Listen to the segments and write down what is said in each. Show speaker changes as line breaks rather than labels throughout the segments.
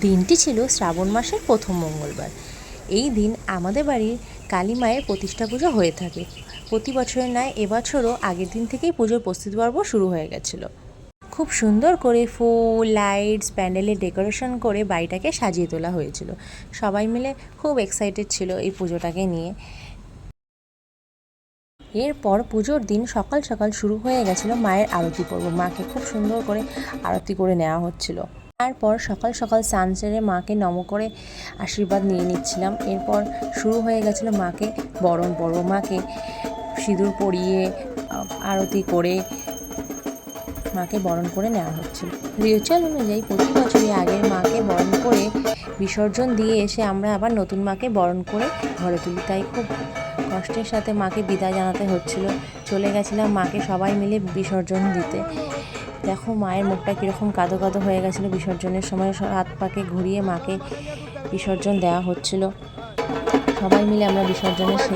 দিনটি ছিল শ্রাবণ মাসের প্রথম মঙ্গলবার। এই দিন আমাদের বাড়ির কালী মায়ের প্রতিষ্ঠা পুজো হয়ে থাকে। প্রতি বছরের ন্যায় এবছরও আগের দিন থেকেই পুজোর প্রস্তুতি পর্ব শুরু হয়ে গেছিল। খুব সুন্দর করে ফুল লাইটস প্যান্ডেলের ডেকোরেশন করে বাড়িটাকে সাজিয়ে তোলা হয়েছিল। সবাই মিলে খুব এক্সাইটেড ছিল এই পুজোটাকে নিয়ে। এরপর পুজোর দিন সকাল সকাল শুরু হয়ে গেছিল মায়ের আরতি পর্ব। মাকে খুব সুন্দর করে আরতি করে নেওয়া হচ্ছিল। তারপর সকাল সকাল স্নান সেরে মাকে নম করে আশীর্বাদ নিয়ে নিচ্ছিলাম। এরপর শুরু হয়ে গেছিল মাকে বরণ পর্ব। মাকে সিঁদুর পরিয়ে আরতি করে মাকে বরণ করে নেওয়া হচ্ছিল। রিচুয়াল অনুযায়ী প্রতি বছরই আগের মাকে বরণ করে বিসর্জন দিয়ে এসে আমরা আবার নতুন মাকে বরণ করে ঘরে তুলি। তাই খুব কষ্টের সাথে মাকে বিদায় জানাতে হচ্ছিল। চলে গেছিলাম মাকে সবাই মিলে বিসর্জন দিতে। দেখো মায়ের মুখটা কীরকম কাদো কাদো হয়ে গেছিল বিসর্জনের সময়। হাত পাকে ঘুরিয়ে মাকে বিসর্জন দেওয়া হচ্ছিল। সবাই মিলে আমরা বিসর্জনে সে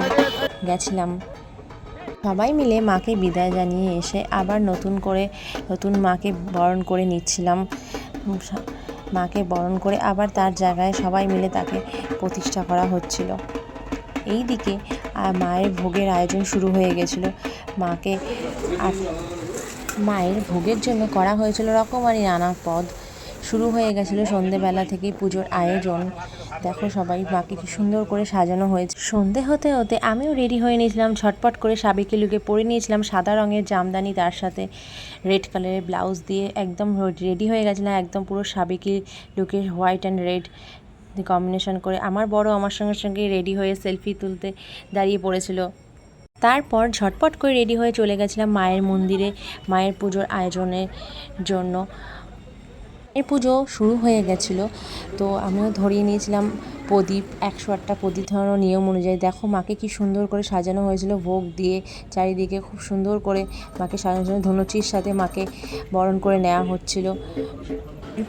গেছিলাম। সবাই মিলে মাকে বিদায় জানিয়ে এসে আবার নতুন করে নতুন মাকে বরণ করে নিচ্ছিলাম। মাকে বরণ করে আবার তার জায়গায় সবাই মিলে তাকে প্রতিষ্ঠা করা হচ্ছিল। এই দিকে মায়ের ভোগের আয়োজন শুরু হয়ে গেছিল। মাকে আর মায়ের ভোগের জন্য করা হয়েছিল রকমারি নানা পদ। শুরু হয়ে গেছিল সন্ধেবেলা থেকেই পুজোর আয়োজন। দেখো সবাই মাকে কি সুন্দর করে সাজানো হয়েছে। সন্ধে হতে হতে আমিও রেডি হয়ে নিয়েছিলাম, ঝটপট করে সাবেকি লুকে পরে নিয়েছিলাম সাদা রঙের জামদানি, তার সাথে রেড কালারের ব্লাউজ দিয়ে একদম রেডি হয়ে গেছিলাম, একদম পুরো সাবেকি লুকে হোয়াইট অ্যান্ড রেড কম্বিনেশন করে। আমার বড় আমার সঙ্গে সঙ্গে রেডি হয়ে সেলফি তুলতে দাঁড়িয়ে পড়েছিল। তারপর ঝটপট করে রেডি হয়ে চলে গেছিলাম মায়ের মন্দিরে, মায়ের পুজোর আয়োজনের জন্য। এই পুজো শুরু হয়ে গেছিল, তো আমিও ধরিয়ে নিয়েছিলাম প্রদীপ, একশো আটটা প্রদীপ ধরানোর নিয়ম অনুযায়ী। দেখো মাকে কি সুন্দর করে সাজানো হয়েছিল, ভোগ দিয়ে চারিদিকে খুব সুন্দর করে মাকে সাজানোর জন্য ধনুচির সাথে মাকে বরণ করে নেওয়া হচ্ছিল।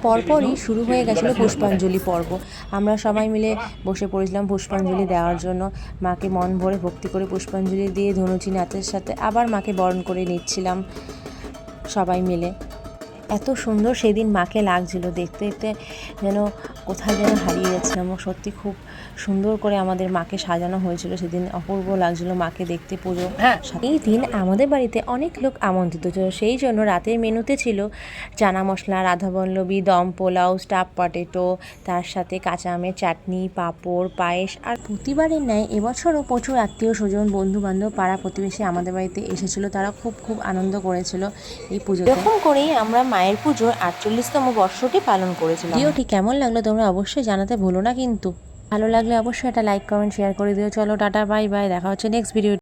পরপরই শুরু হয়ে গেছিল পুষ্পাঞ্জলি পর্ব। আমরা সবাই মিলে বসে পড়েছিলাম পুষ্পাঞ্জলি দেওয়ার জন্য। মাকে মন ভরে ভক্তি করে পুষ্পাঞ্জলি দিয়ে ধনুচি নাচের সাথে আবার মাকে বরণ করে নিচ্ছিলাম সবাই মিলে। এত সুন্দর সেদিন মাকে লাগছিল। দেখতে দেখতে যেন কোথায় যেন হারিয়ে যাচ্ছিলাম সত্যি খুব সুন্দর করে আমাদের মাকে সাজানো হয়েছিল। সেদিন অপূর্ব লাগছিল মাকে দেখতে পুজো। এই দিন আমাদের বাড়িতে অনেক লোক আমন্ত্রিত ছিল। সেই জন্য রাতের মেনুতে ছিল চানা মশলা রাধাবল্লভী দম পোলাও স্টাফ পটেটো তার সাথে কাঁচা আমের চাটনি পাঁপড় পায়েস আর প্রতিবারের ন্যায় এবছরও প্রচুর আত্মীয় স্বজন বন্ধু বান্ধব পাড়া প্রতিবেশী আমাদের বাড়িতে এসেছিল। তারা খুব খুব আনন্দ করেছিল এই পুজো এরকম করেই আমরা মায়ের পুজোর আটচল্লিশতম বর্ষটি পালন করেছিল ভিডিওটি কেমন লাগল তোমরা অবশ্যই জানাতে ভুলো না কিন্তু। ভালো লাগলে অবশ্যই একটা লাইক কমেন্ট শেয়ার করে দিও। চলো, টাটা বাই বাই দেখা হচ্ছে নেক্সট ভিডিও